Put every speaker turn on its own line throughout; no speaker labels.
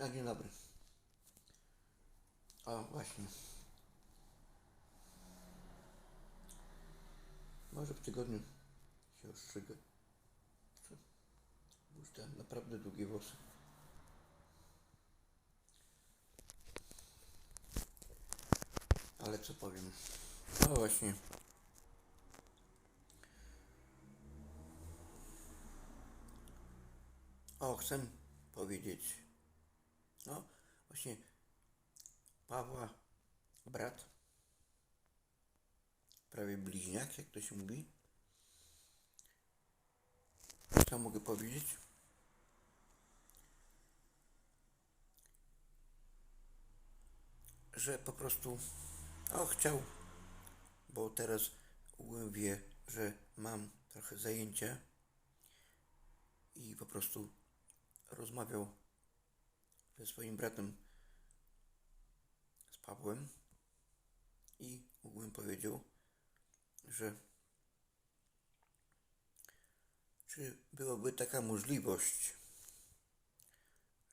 A dzień dobry. O, właśnie. Może w tygodniu się ostrzygę. Co? Już te naprawdę długie włosy. Ale co powiem? O, właśnie. O, chcę powiedzieć. No, właśnie Pawła brat, prawie bliźniak, jak to się mówi. Co mogę powiedzieć? Że po prostu, o, chciał, bo teraz ogółem wie, że mam trochę zajęcia i po prostu rozmawiał ze swoim bratem, z Pawłem. I ogólnie powiedział, że czy byłaby taka możliwość,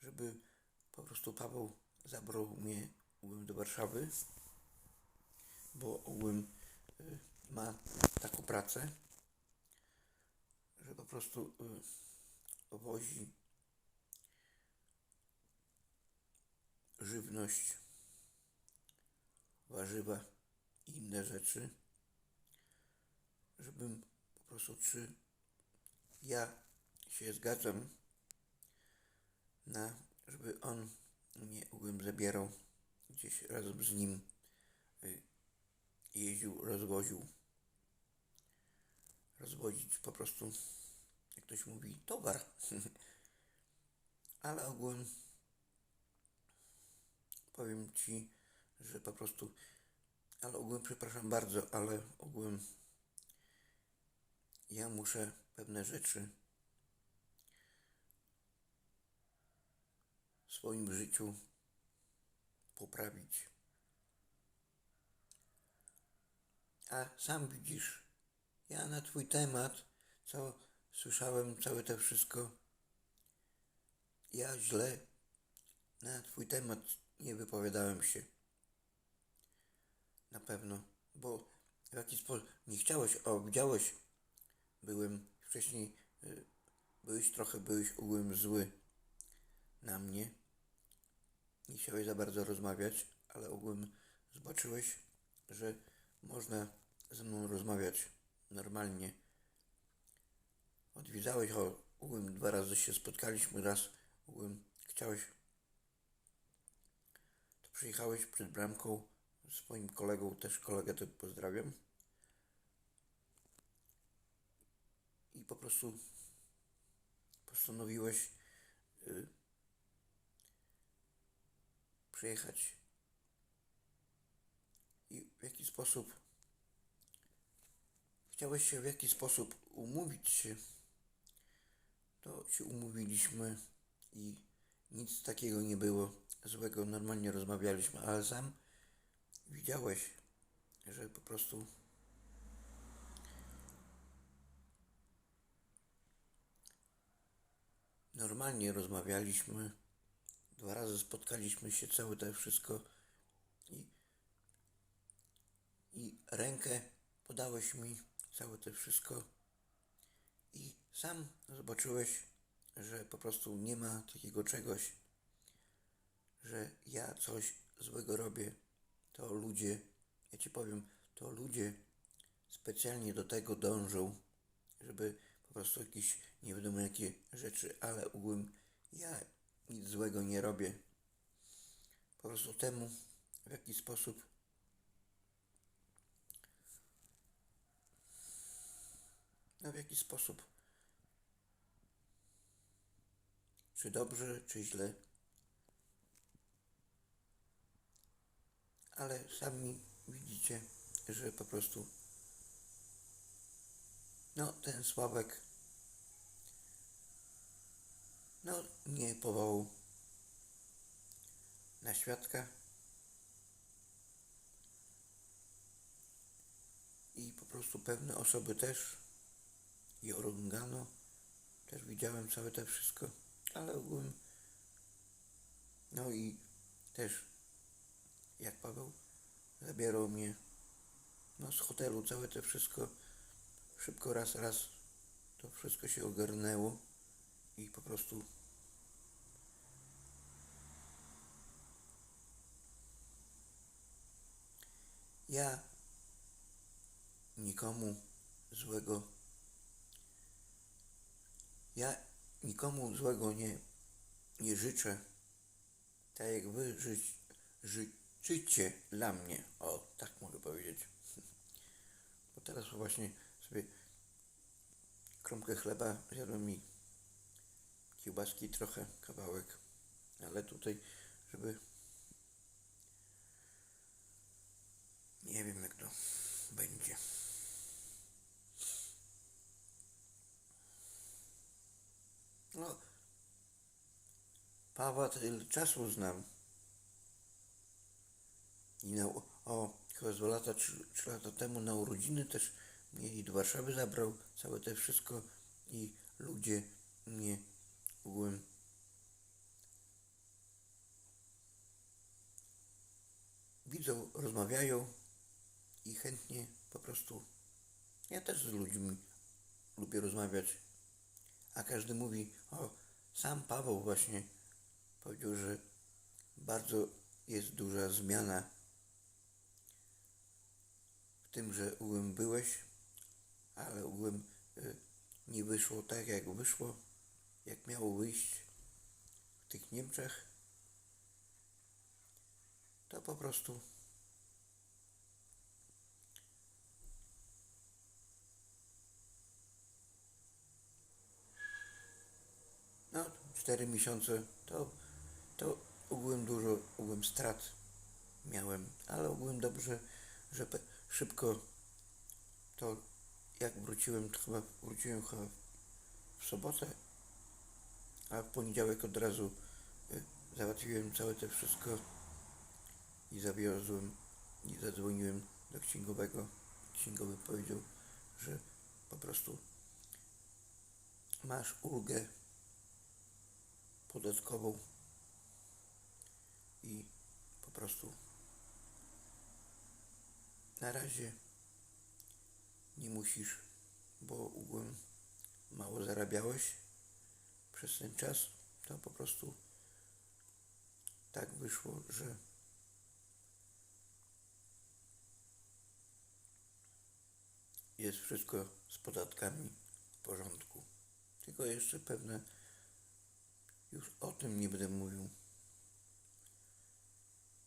żeby po prostu Paweł zabrał mnie ogólnie do Warszawy, bo ogólnie y, ma taką pracę, że po prostu y, wozi żywność, warzywa i inne rzeczy, żebym po prostu, czy ja się zgadzam na, żeby on mnie ogólnie zabierał gdzieś razem z nim y, jeździł, rozwoził, rozwozić po prostu, jak ktoś mówi, towar. Ale ogólnie powiem Ci, że po prostu, ale ogółem przepraszam bardzo, ale ogółem ja muszę pewne rzeczy w swoim życiu poprawić. A sam widzisz, ja na Twój temat, co słyszałem, całe to wszystko, ja źle na Twój temat nie wypowiadałem się. Na pewno, bo w jakiś sposób nie chciałeś, o, widziałeś, byłem wcześniej, y, byłeś trochę, byłeś ogółem zły na mnie. Nie chciałeś za bardzo rozmawiać, ale ogółem zobaczyłeś, że można ze mną rozmawiać normalnie. Odwiedzałeś, ogółem dwa razy się spotkaliśmy, raz ogółem chciałeś przyjechałeś przed bramką z swoim kolegą, też kolegę to pozdrawiam. I po prostu postanowiłeś y, przyjechać. I w jaki sposób chciałeś się w jaki sposób umówić się, to się umówiliśmy i nic takiego nie było złego, normalnie rozmawialiśmy, ale sam widziałeś, że po prostu normalnie rozmawialiśmy, dwa razy spotkaliśmy się, całe to wszystko i, i rękę podałeś mi, całe to wszystko i sam zobaczyłeś, że po prostu nie ma takiego czegoś, że ja coś złego robię, to ludzie, ja ci powiem, to ludzie specjalnie do tego dążą, żeby po prostu jakieś nie wiadomo jakie rzeczy, ale ogółem ja nic złego nie robię. Po prostu temu, w jaki sposób no w jaki sposób czy dobrze, czy źle ale sami widzicie, że po prostu no ten Sławek no nie powołał na świadka. I po prostu pewne osoby też i Orungano też widziałem całe to wszystko, ale ogólnie też jak Paweł? Zabierał mnie. No, z hotelu, całe to wszystko szybko raz, raz to wszystko się ogarnęło i po prostu ja nikomu złego ja nikomu złego nie, nie życzę. Tak jak wy ży, życzycie dla mnie. O, tak mogę powiedzieć. Bo teraz właśnie sobie kromkę chleba zjadłem mi kiełbaski trochę, kawałek. Ale tutaj, żeby nie wiem jak to będzie. No, Pawła czasu znam. I na, o, chyba dwa lata, trzy, trzy lata temu na urodziny też mnie i do Warszawy zabrał, całe to wszystko i ludzie mnie ogółem widzą, rozmawiają i chętnie po prostu ja też z ludźmi lubię rozmawiać, a każdy mówi, o, sam Paweł właśnie powiedział, że bardzo jest duża zmiana tym, że ogółem byłeś, ale ogółem y, nie wyszło tak, jak wyszło, jak miało wyjść w tych Niemczech. To po prostu no, cztery miesiące to, to ogółem dużo, ogółem strat miałem, ale ogółem dobrze, że szybko to jak wróciłem, to chyba wróciłem chyba w sobotę, a w poniedziałek od razu y, załatwiłem całe to wszystko i zawiozłem i zadzwoniłem do księgowego. Księgowy powiedział, że po prostu masz ulgę podatkową i po prostu na razie nie musisz, bo ogółem mało zarabiałeś przez ten czas, to po prostu tak wyszło, że jest wszystko z podatkami w porządku. Tylko jeszcze pewne już o tym nie będę mówił.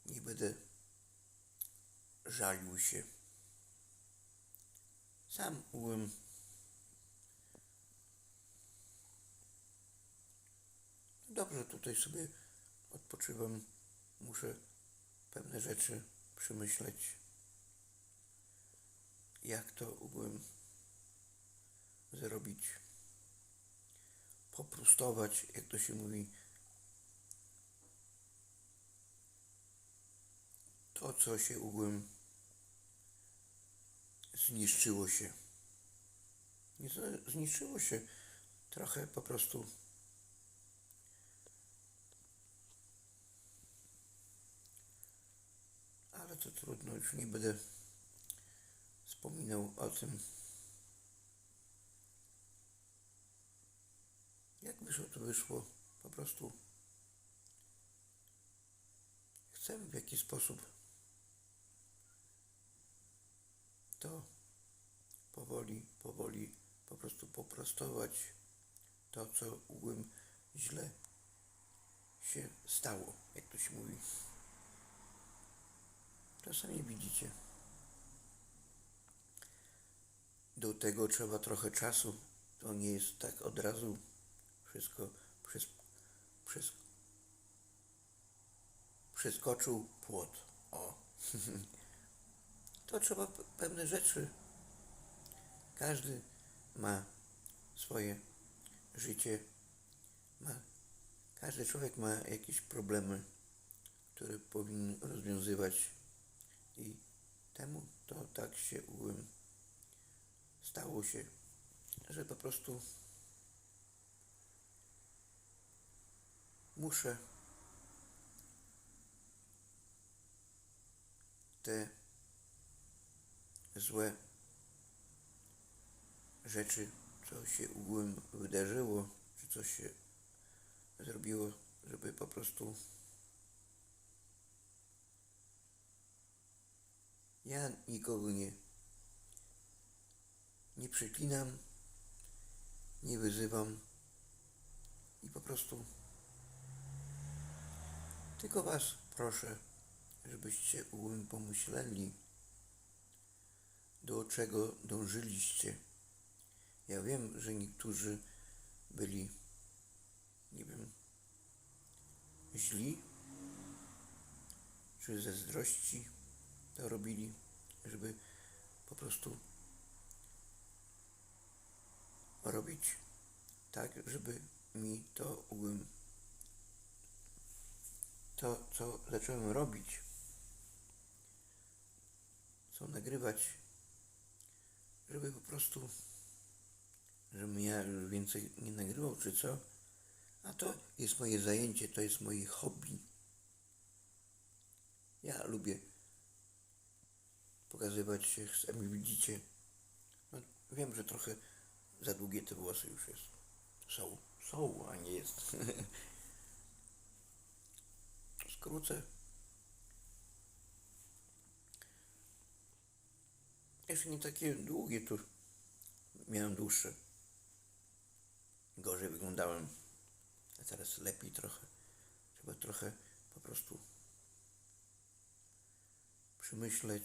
Nie będę żalił się. Sam byłem dobrze tutaj sobie odpoczywam. Muszę pewne rzeczy przemyśleć. Jak to byłem zrobić poprostować, jak to się mówi, to, co się ugłem zniszczyło się. Zniszczyło się, trochę po prostu ale to trudno, już nie będę wspominał o tym. Jak wyszło, to wyszło. Po prostu chcę w jakiś sposób to powoli, powoli po prostu poprostować to, co ugłem źle się stało, jak to się mówi. Czasami widzicie. Do tego trzeba trochę czasu. To nie jest tak od razu wszystko przez, przez, przeskoczył płot. O. to trzeba pe- pewne rzeczy. Każdy ma swoje życie. Ma, każdy człowiek ma jakieś problemy, które powinien rozwiązywać. I temu to tak się ułem. Stało się, że po prostu muszę te złe rzeczy, co się ogółem wydarzyło, czy coś się zrobiło, żeby po prostu ja nikogo nie nie przeklinam, nie wyzywam i po prostu tylko Was proszę, żebyście ogółem pomyśleli, do czego dążyliście. Ja wiem, że niektórzy byli, nie wiem, źli, czy ze zdrości to robili, żeby po prostu robić tak, żeby mi to ogółem to, co zacząłem robić, co nagrywać, żeby po prostu, żebym ja już więcej nie nagrywał, czy co, a to jest moje zajęcie, to jest moje hobby. Ja lubię pokazywać się, sami widzicie. No, wiem, że trochę za długie te włosy już jest. Są, są, a nie jest. Skrócę. Jeszcze nie takie długie, tu miałem dłuższe. Gorzej wyglądałem. A teraz lepiej trochę. Trzeba trochę po prostu przemyśleć,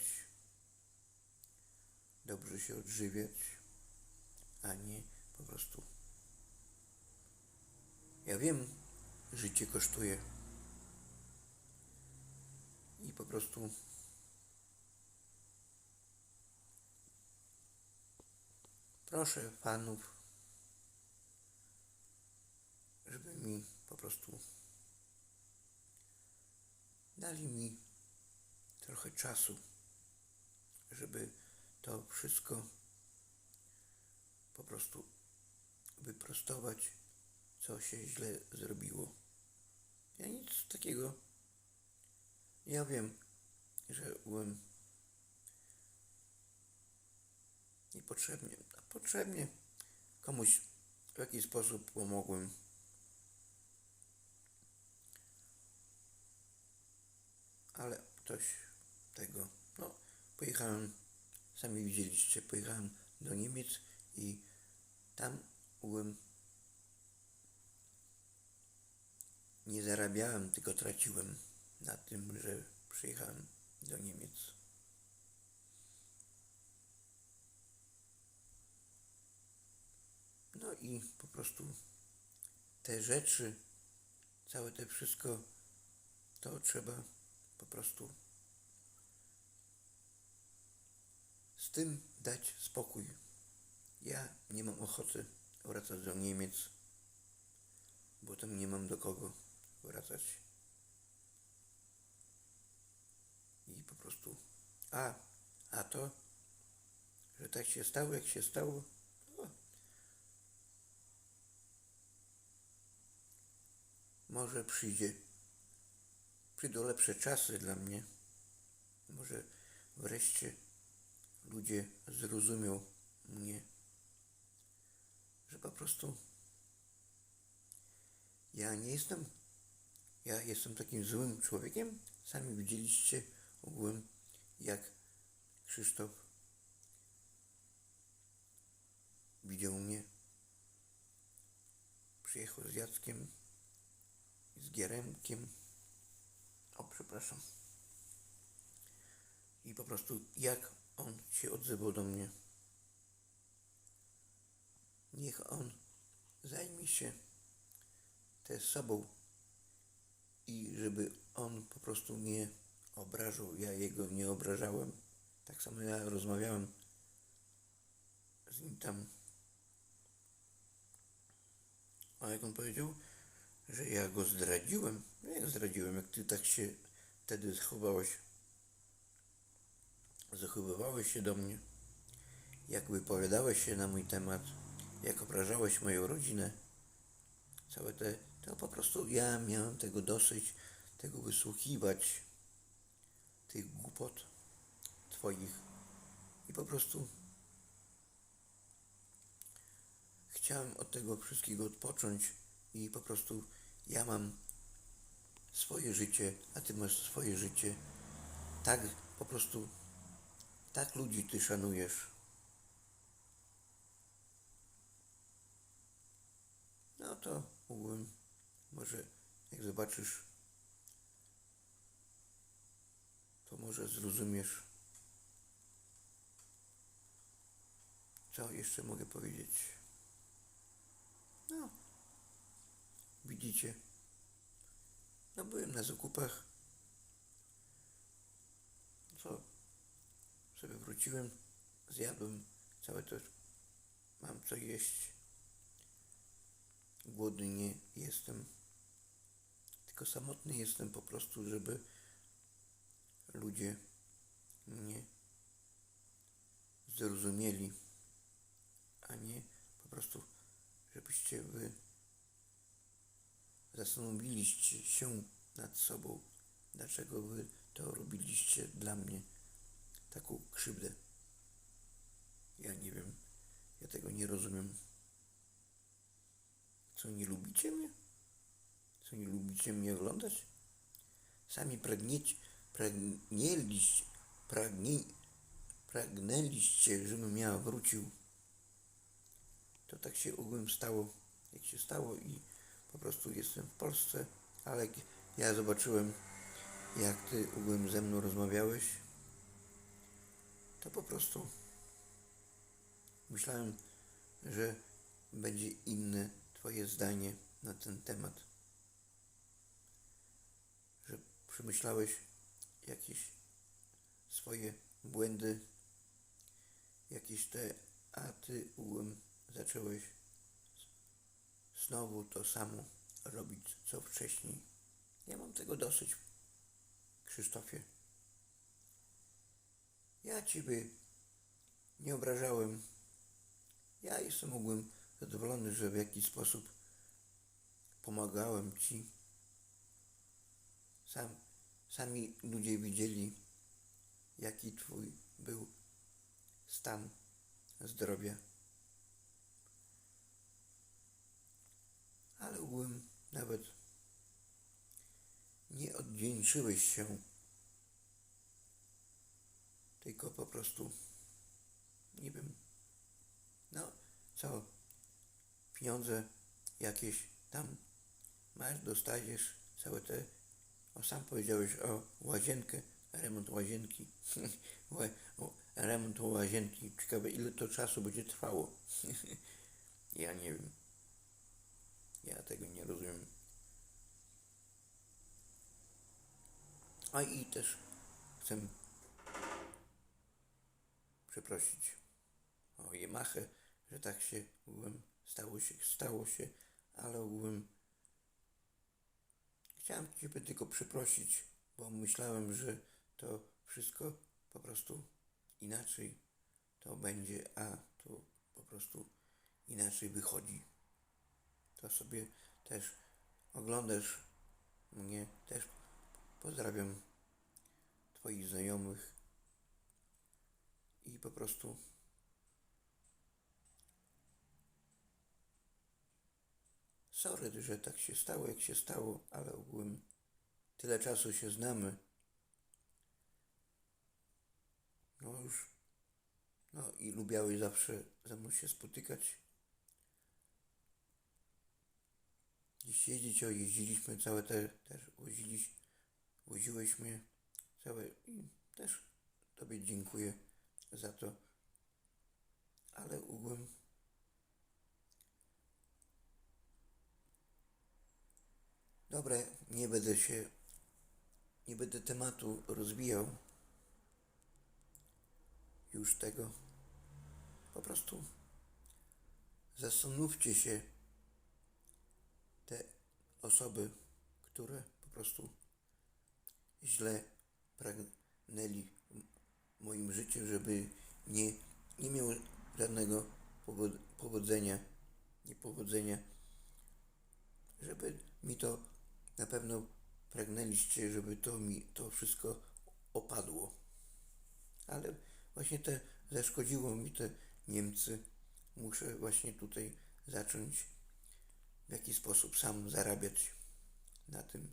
dobrze się odżywiać, a nie po prostu. Ja wiem, życie kosztuje i po prostu proszę fanów, żeby mi po prostu dali mi trochę czasu, żeby to wszystko po prostu wyprostować, co się źle zrobiło. Ja nic takiego. Ja wiem, że byłem niepotrzebnie, potrzebnie komuś w jakiś sposób pomogłem. Ale ktoś tego, no, pojechałem, sami widzieliście, pojechałem do Niemiec i tam byłem, nie zarabiałem, tylko traciłem na tym, że przyjechałem do Niemiec. No i po prostu te rzeczy, całe te wszystko, to trzeba po prostu z tym dać spokój. Ja nie mam ochoty wracać do Niemiec, bo tam nie mam do kogo wracać. I po prostu, a, a to, że tak się stało, jak się stało, o, może przyjdzie, przyjdą lepsze czasy dla mnie. Może wreszcie ludzie zrozumią mnie, że po prostu ja nie jestem, ja jestem takim złym człowiekiem. Sami widzieliście ogółem, jak Krzysztof widział mnie. Przyjechał z Jackiem, z Gieremkiem. O, przepraszam. I po prostu jak on się odzywał do mnie. Niech on zajmie się te sobą i żeby on po prostu nie obrażał, ja jego nie obrażałem. Tak samo ja rozmawiałem z nim tam. A jak on powiedział, że ja go zdradziłem, no jak zdradziłem, jak ty tak się wtedy zachowałeś, zachowywałeś się do mnie, jak wypowiadałeś się na mój temat, jak obrażałeś moją rodzinę, całe te, to po prostu ja miałem tego dosyć, tego wysłuchiwać, tych głupot. swoich i po prostu chciałem od tego wszystkiego odpocząć i po prostu ja mam swoje życie, a ty masz swoje życie. Tak po prostu, tak ludzi ty szanujesz. No to mógłbym, może jak zobaczysz, to może zrozumiesz, co jeszcze mogę powiedzieć. No, widzicie, no byłem na zakupach, co, sobie wróciłem, zjadłem całe to, mam co jeść, głodny nie jestem, tylko samotny jestem po prostu, żeby ludzie mnie zrozumieli, a nie po prostu, żebyście wy zastanowiliście się nad sobą, dlaczego wy to robiliście dla mnie taką krzywdę. Ja nie wiem, ja tego nie rozumiem. Co, nie lubicie mnie? Co, nie lubicie mnie oglądać? Sami pragniecie, pragnieliście, pragnie, pragnęliście, żebym ja wrócił. To tak się ogółem stało, jak się stało i po prostu jestem w Polsce, ale ja zobaczyłem, jak ty ogółem ze mną rozmawiałeś, to po prostu myślałem, że będzie inne twoje zdanie na ten temat. Że przemyślałeś jakieś swoje błędy, jakieś te, a ty ogółem zacząłeś znowu to samo robić, co wcześniej. Ja mam tego dosyć, Krzysztofie. Ja Ciebie nie obrażałem. Ja jestem mogłem zadowolony, że w jakiś sposób pomagałem Ci. Sam, sami ludzie widzieli, jaki Twój był stan zdrowia. Ale ogółem nawet nie odwdzięczyłeś się, tylko po prostu, nie wiem, no co, pieniądze jakieś tam masz, dostajesz, całe te, o sam powiedziałeś o łazienkę, remont łazienki, remont łazienki, ciekawe ile to czasu będzie trwało, ja nie wiem. Ja tego nie rozumiem. A i też chcę przeprosić o Yamahę, że tak się ogółem stało się, stało się, ale ogółem chciałem Ciebie tylko przeprosić, bo myślałem, że to wszystko po prostu inaczej to będzie, a to po prostu inaczej wychodzi to sobie też oglądasz mnie, też pozdrawiam Twoich znajomych i po prostu sorry, że tak się stało, jak się stało, ale ogółem tyle czasu się znamy. No już, no i lubiałeś zawsze ze mną się spotykać. Gdzieś jeździć, o jeździliśmy całe te, też woziłeś mnie całe i też Tobie dziękuję za to. Ale ogółem Dobra, nie będę się, nie będę tematu rozwijał już tego. Po prostu zastanówcie się, osoby, które po prostu źle pragnęli moim życiem, żeby nie, nie miał żadnego powod- powodzenia, niepowodzenia, żeby mi to na pewno pragnęliście, żeby to mi to wszystko opadło. Ale właśnie te zaszkodziło mi te Niemcy. Muszę właśnie tutaj zacząć w jakiś sposób sam zarabiać na tym,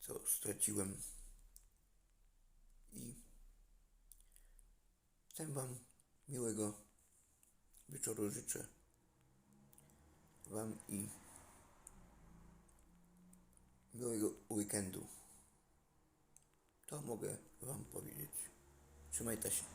co straciłem. I chcę Wam miłego wieczoru życzę. Wam i miłego weekendu. To mogę Wam powiedzieć. Trzymajcie się.